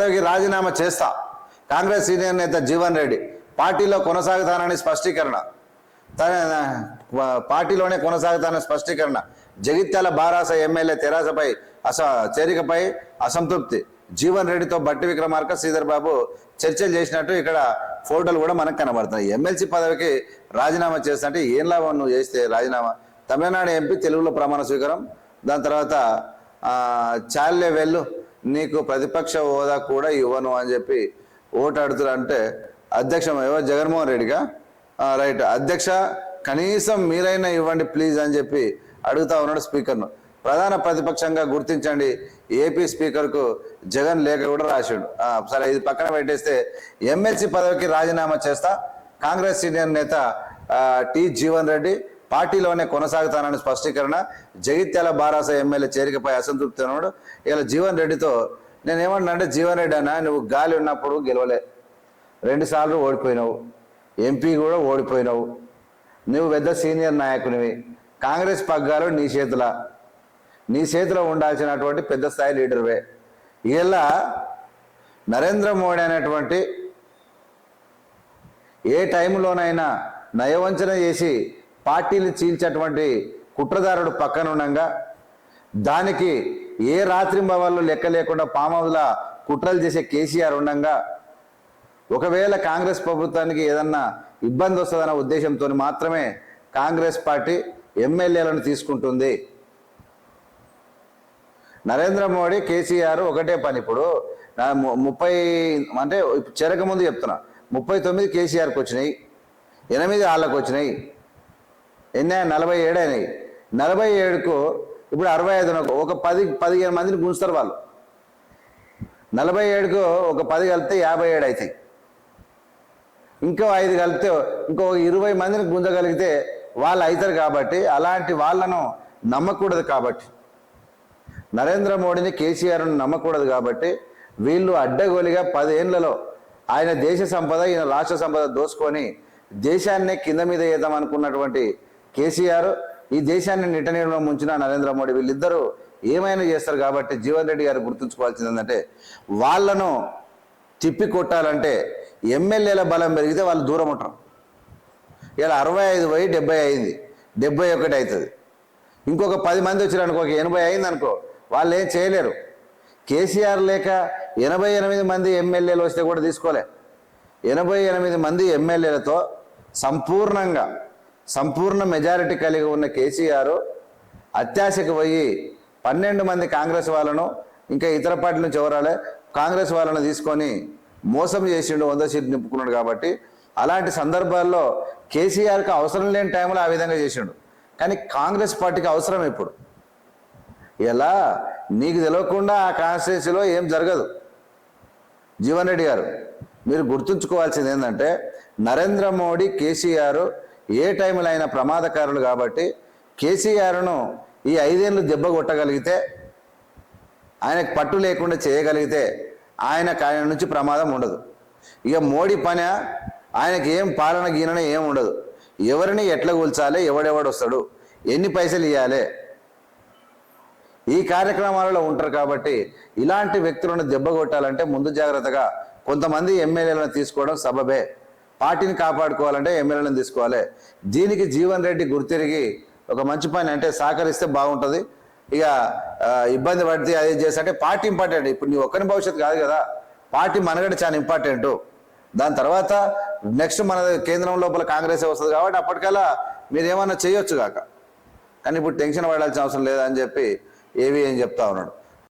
రాజీనామా చేస్తా. కాంగ్రెస్ సీనియర్ నేత జీవన్ రెడ్డి పార్టీలో కొనసాగుతానని స్పష్టీకరణ. తన పార్టీలోనే కొనసాగుతానని స్పష్టీకరణ. జగిత్యాల బారాస ఎమ్మెల్యే తెరాసపై అస చేరికపై అసంతృప్తి. జీవన్ రెడ్డితో బట్టి విక్రమార్క శ్రీధర్ బాబు చర్చలు చేసినట్టు ఇక్కడ ఫోటోలు కూడా మనకు కనబడుతున్నాయి ఎమ్మెల్సీ పదవికి రాజీనామా చేస్తుంటే ఏం లాభం నువ్వు చేస్తే రాజీనామా? తమిళనాడు ఎంపీ తెలుగులో ప్రమాణ స్వీకారం. దాని తర్వాత చాలే వెళ్ళు. నీకు ప్రతిపక్ష హోదా కూడా ఇవ్వను అని చెప్పి ఓటాడుతురు అంటే అధ్యక్ష ఎవరు జగన్మోహన్ రెడ్డిగా రైట్. అధ్యక్ష కనీసం మీరైనా ఇవ్వండి ప్లీజ్ అని చెప్పి అడుగుతా ఉన్నాడు స్పీకర్ను. ప్రధాన ప్రతిపక్షంగా గుర్తించండి ఏపీ స్పీకర్కు జగన్ లేఖ కూడా రాశాడు సరే ఇది పక్కన పెట్టేస్తే ఎమ్మెల్సీ పదవికి రాజీనామా చేస్తా కాంగ్రెస్ సీనియర్ నేత టి జీవన్ రెడ్డి పార్టీలోనే కొనసాగుతానని స్పష్టీకరణ జగిత్యాల బారాస ఎమ్మెల్యే చేరికపై అసంతృప్తి అన్నాడు ఇలా జీవన్ రెడ్డితో నేను ఏమన్నా అంటే జీవన్ రెడ్డి అన్న నువ్వు గాలి ఉన్నప్పుడు గెలవలే. రెండుసార్లు ఓడిపోయినావు. ఎంపీ కూడా ఓడిపోయినావు. నువ్వు పెద్ద సీనియర్ నాయకునివి. కాంగ్రెస్ పగ్గాలు నీ చేతుల. నీ చేతిలో ఉండాల్సినటువంటి పెద్ద స్థాయి లీడర్వే. ఇలా నరేంద్ర మోడీ అనేటువంటి ఏ టైంలోనైనా నయవంచన చేసి పార్టీని చీల్చేటువంటి కుట్రదారుడు పక్కన ఉండగా దానికి ఏ రాత్రింబవళ్ళు లెక్క లేకుండా పామౌల కుట్రలు చేసే కేసీఆర్ ఉండగా ఒకవేళ కాంగ్రెస్ ప్రభుత్వానికి ఏదన్నా ఇబ్బంది వస్తుందన్న ఉద్దేశంతో మాత్రమే కాంగ్రెస్ పార్టీ ఎమ్మెల్యేలను తీసుకుంటుంది. నరేంద్ర మోడీ కేసీఆర్ ఒకటే పని ఇప్పుడు. ముప్పై అంటే చెరక ముందు చెప్తున్నా. ముప్పై తొమ్మిది కేసీఆర్కి వచ్చినాయి. ఎనిమిది వాళ్ళకు వచ్చినాయి. ఎన్ని నలభై ఏడు అయినాయి. నలభై ఏడుకు ఇప్పుడు అరవై ఐదు ఒక పది పదిహేను మందిని గుంజుతారు వాళ్ళు. నలభై ఏడుకు ఒక పది కలిపితే యాభై ఏడు అవుతాయి ఇంకో ఐదు కలిపితే ఇంకో ఇరవై మందిని గుంజగలిగితే వాళ్ళు అవుతారు కాబట్టి అలాంటి వాళ్ళను నమ్మకూడదు కాబట్టి. నరేంద్ర మోడీని కేసీఆర్ను నమ్మకూడదు కాబట్టి వీళ్ళు అడ్డగోలిగా పదేళ్ళలో ఆయన దేశ సంపద ఈయన రాష్ట్ర సంపద దోసుకొని దేశాన్నే కింద మీద వేద్దాం అనుకున్నటువంటి కేసీఆర్ ఈ దేశాన్ని నిట్టనీయడంలో ముంచిన నరేంద్ర మోడీ వీళ్ళిద్దరూ ఏమైనా చేస్తారు కాబట్టి జీవన్ రెడ్డి గారు గుర్తుంచుకోవాల్సింది ఏంటంటే వాళ్ళను తిప్పి కొట్టాలంటే ఎమ్మెల్యేల బలం పెరిగితే వాళ్ళు దూరం ఉంటారు. ఇలా అరవై ఐదు పోయి డెబ్బై అయింది. డెబ్బై ఒకటి అవుతుంది. ఇంకొక పది మంది వచ్చారు అనుకో ఒక ఎనభై అయింది అనుకో వాళ్ళు ఏం చేయలేరు. కేసీఆర్ లేక ఎనభై ఎనిమిది మంది ఎమ్మెల్యేలు వస్తే కూడా తీసుకోలే. ఎనభై ఎనిమిది మంది ఎమ్మెల్యేలతో సంపూర్ణంగా సంపూర్ణ మెజారిటీ కలిగి ఉన్న కేసీఆర్ అత్యాశకు పోయి పన్నెండు మంది కాంగ్రెస్ వాళ్ళను ఇంకా ఇతర పార్టీ నుంచి ఎవరాలే కాంగ్రెస్ వాళ్ళను తీసుకొని మోసం చేసిండు వంద సీట్లు నింపుకున్నాడు కాబట్టి అలాంటి సందర్భాల్లో కేసీఆర్కి అవసరం లేని టైంలో ఆ విధంగా చేసిండు. కానీ కాంగ్రెస్ పార్టీకి అవసరం ఇప్పుడు. ఇలా నీకు తెలియకుండా ఆ కాన్స్టిట్యున్సీలో ఏం జరగదు. జీవన్ రెడ్డి గారు మీరు గుర్తుంచుకోవాల్సింది ఏంటంటే నరేంద్ర మోడీ కేసీఆర్ ఏ టైంలో అయినా ప్రమాదకారులు కాబట్టి కేసీఆర్ను ఈ ఐదేళ్ళు దెబ్బ కొట్టగలిగితే ఆయనకు పట్టు లేకుండా చేయగలిగితే ఆయన ఆయన నుంచి ప్రమాదం ఉండదు. ఇక మోడీ పని ఆయనకి ఏం పాలన గీనన ఏం ఉండదు. ఎవరిని ఎట్లా కూల్చాలి ఎవడెవడు వస్తాడు ఎన్ని పైసలు ఇవ్వాలి ఈ కార్యక్రమాలలో ఉంటారు కాబట్టి ఇలాంటి వ్యక్తులను దెబ్బ కొట్టాలంటే ముందు జాగ్రత్తగా కొంతమంది ఎమ్మెల్యేలను తీసుకోవడం సబబే. పార్టీని కాపాడుకోవాలంటే ఎమ్మెల్యేలను తీసుకోవాలి. దీనికి జీవన్ రెడ్డి గుర్తిరిగి ఒక మంచి పని అంటే సహకరిస్తే బాగుంటుంది. ఇక ఇబ్బంది పడితే అది చేస్తే అంటే పార్టీ ఇంపార్టెంట్. ఇప్పుడు నీ ఒక్కరి భవిష్యత్తు కాదు కదా. పార్టీ మనగడ చాలా ఇంపార్టెంట్. దాని తర్వాత నెక్స్ట్ మన కేంద్రం లోపల కాంగ్రెస్ వస్తుంది కాబట్టి అప్పటికల్లా మీరు ఏమన్నా చేయొచ్చు కాక. కానీ ఇప్పుడు టెన్షన్ పడాల్సిన అవసరం లేదని చెప్పి ఏవి అని చెప్తా ఉన్నాడు.